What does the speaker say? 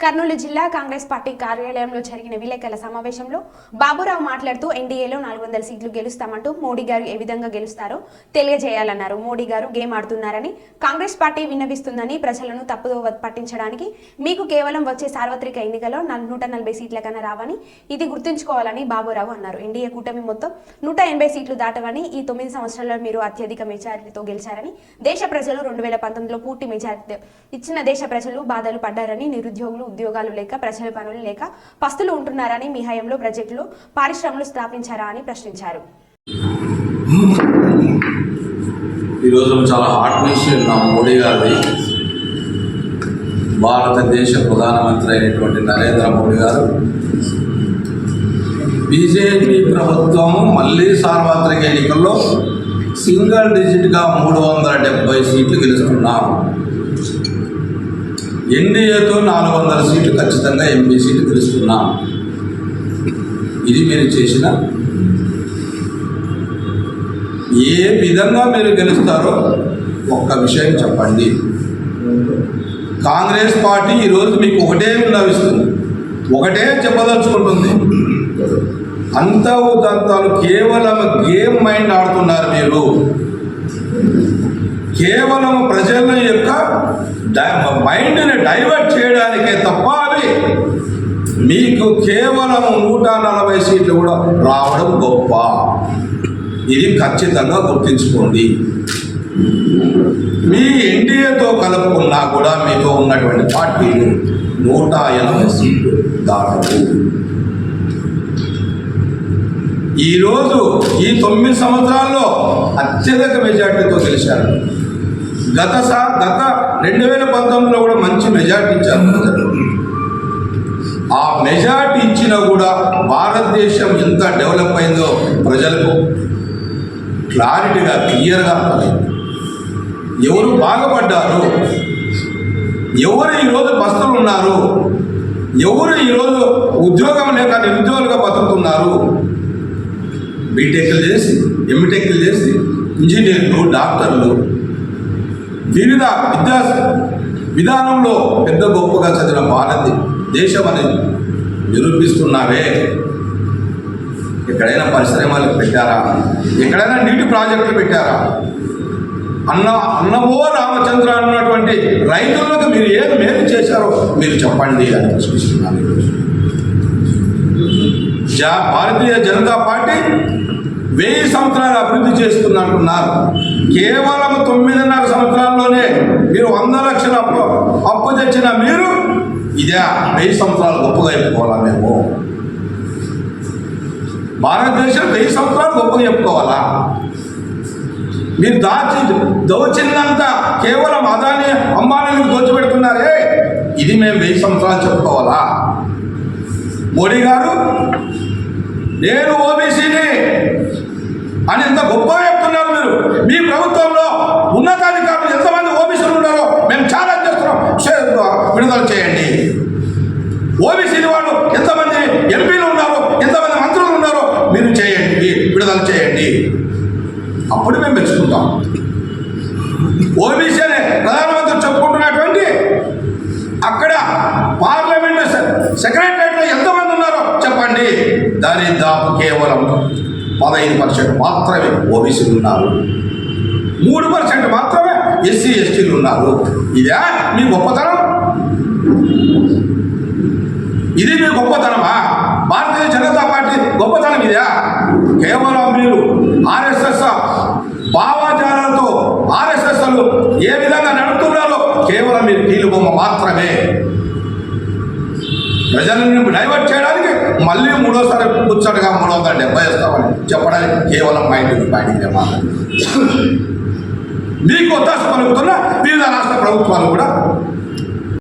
కర్నూలు జిల్లా కాంగ్రెస్ పార్టీ కార్యాలయంలో జరిగిన విలేకరుల సమావేశంలో బాబురావు మాట్లాడుతూ ఎన్డీఏలో నాలుగు వందల సీట్లు గెలుస్తామంటూ మోడీ గారు ఏ విధంగా గెలుస్తారో తెలియజేయాలన్నారు. మోడీ గారు గేమ్ ఆడుతున్నారని కాంగ్రెస్ పార్టీ విన్నవిస్తుందని ప్రజలను తప్పుదో పట్టించడానికి మీకు కేవలం వచ్చే సార్వత్రిక ఎన్నికలో నూట నలభై సీట్ల కన్నా రావని ఇది గుర్తుంచుకోవాలని బాబురావు అన్నారు. ఎన్డీఏ కూటమి మొత్తం నూట ఎనభై సీట్లు దాటవని ఈ తొమ్మిది సంవత్సరాల్లో మీరు అత్యధిక మెజారిటీతో గెలిచారని దేశ ప్రజలు రెండు వేల పంతొమ్మిదిలో పూర్తి మెజారిటీ ఇచ్చిన దేశ ప్రజలు బాధలు పడ్డారని నిరుద్యోగులు ఉద్యోగాలు లేక ప్రజల పనులు లేక పస్తులు ఉంటున్నారని మీ హయంలో ప్రాజెక్టులు పారిశ్రమలు స్థాపించారా అని ప్రశ్నించారు. ఈరోజు చాలా హాట్ మిషన్ విన్నాం. మోడీ గారిది. భారతదేశ ప్రధానమంత్రి అయినటువంటి నరేంద్ర మోడీ గారు బీజేపీ ప్రభుత్వం మళ్ళీ సార్వత్రిక ఎన్నికల్లో సింగిల్ డిజిట్గా మూడు వందల డెబ్బై సీట్లు గెలుస్తున్నాం ఎన్డీఏతో నాలుగు వందల సీట్లు ఖచ్చితంగా ఎంపీ సీట్లు గెలుస్తున్నాం. ఇది మీరు చేసిన ఏ విధంగా మీరు గెలుస్తారో ఒక్క విషయం చెప్పండి. కాంగ్రెస్ పార్టీ ఈరోజు మీకు ఒకటే విన్నవిస్తుంది. ఒకటే చెప్పదలుచుకుంటుంది. అంత ఉదంతాలు కేవలం గేమ్ మైండ్ ఆడుతున్నారు మీరు. కేవలం ప్రజల యొక్క మైండ్ని డైవర్ట్ చేయడానికే తప్ప అవి మీకు కేవలం నూట నలభై సీట్లు కూడా రావడం గొప్ప. ఇది ఖచ్చితంగా గుర్తుంచుకోండి. మీ ఎన్డీఏతో కలుపుకున్నా కూడా మీతో ఉన్నటువంటి పార్టీలు నూట ఎనభై సీట్లు దాటవు ఈరోజు ఈ తొమ్మిది సంవత్సరాల్లో అత్యధిక మెజార్టీతో గెలిచారు. గత సా గత రెండు వేల పంతొమ్మిదిలో కూడా మంచి మెజార్టీ ఇచ్చారు. ఆ మెజార్టీ ఇచ్చినా కూడా భారతదేశం ఎంత డెవలప్ అయిందో ప్రజలకు క్లారిటీగా క్లియర్గా అర్థమైంది. ఎవరు బాగుపడ్డారు ఎవరు ఈరోజు బస్తులు ఉన్నారు ఎవరు ఈరోజు ఉద్యోగం లేక నిరుద్యోగులుగా బతుకుతున్నారు బీటెక్లు చేసి ఎంటెక్లు చేసి ఇంజనీర్లు డాక్టర్లు వివిధ విద్యా విధానంలో పెద్ద గొప్పగా చదివిన భారతి దేశం అనేది నిరూపిస్తున్నావే. ఎక్కడైనా పరిశ్రమలు పెట్టారా? ఎక్కడైనా నీటి ప్రాజెక్టులు పెట్టారా? అన్న అన్నవో రామచంద్ర అన్నటువంటి రైతులకు మీరు ఏం మేలు చేశారో మీరు చెప్పండి అని ప్రశ్నిస్తున్నాను ఈరోజు. జా భారతీయ జనతా పార్టీ వెయ్యి సంవత్సరాలు అభివృద్ధి చేస్తున్నట్టున్నారు కేవలం తొమ్మిదిన్నర సంవత్సరాల్లోనే మీరు వంద లక్షల అప్పు అప్పు తెచ్చిన మీరు ఇదే వెయ్యి సంవత్సరాలు గొప్పగా చెప్పుకోవాలా మేము? భారతదేశం వెయ్యి సంవత్సరాలు గొప్పగా చెప్పుకోవాలా? మీరు దాచి దోచిందంతా కేవలం అదాని అంబానీలకు దోచిపెడుతున్నారే. ఇది మేము వెయ్యి సంవత్సరాలు చెప్పుకోవాలా? మోడీ గారు నేను ఓబీసీని అని ఎంత గొప్పగా చెప్తున్నారు మీరు మీ ప్రభుత్వంలో ఉన్నతాధికారులు ఎంతమంది ఓబీసీలు ఉన్నారో మేము ఛాలెంజ్ చేస్తున్నాం షే- విడుదల చేయండి ఓబీసీని వాళ్ళు ఎంతమంది ఎంపీలు ఉన్నారో ఎంతమంది మంత్రులు ఉన్నారో మీరు చేయండి విడుదల చేయండి. అప్పుడు మేము మెచ్చుకుంటాం. ఓబీసీ అనే ప్రధానమంత్రి చెప్పుకుంటున్నటువంటి అక్కడ పార్లమెంట్ సెక్రటరియట్లో ఎంతమంది ఉన్నారో చెప్పండి. దరిదాపు కేవలం పదహైదు పర్సెంట్ మాత్రమే ఓబీసీలు ఉన్నారు. మూడు పర్సెంట్ మాత్రమే ఎస్సీ ఎస్టీలు ఉన్నారు. ఇదే మీ గొప్పతనం? ఇది మీ గొప్పతనమా? భారతీయ జనతా పార్టీ గొప్పతనం ఇదా? కేవలం మీరు ఆర్ఎస్ఎస్ భావాచారాలతో ఆర్ఎస్ఎస్ ఏ విధంగా నడుపుతున్నారో కేవలం మీరు కీలుబొమ్మ మాత్రమే. ప్రజలను డైవర్ట్ చేయడానికి మళ్ళీ మూడోసారి కూర్చోటగా మూడు వందల డెబ్బై వేస్తామని చెప్పడానికి కేవలం మైండ్ పాయింట్ మాట మీకు ఒత్తాస పలుకుతున్న వివిధ రాష్ట్ర ప్రభుత్వాలు కూడా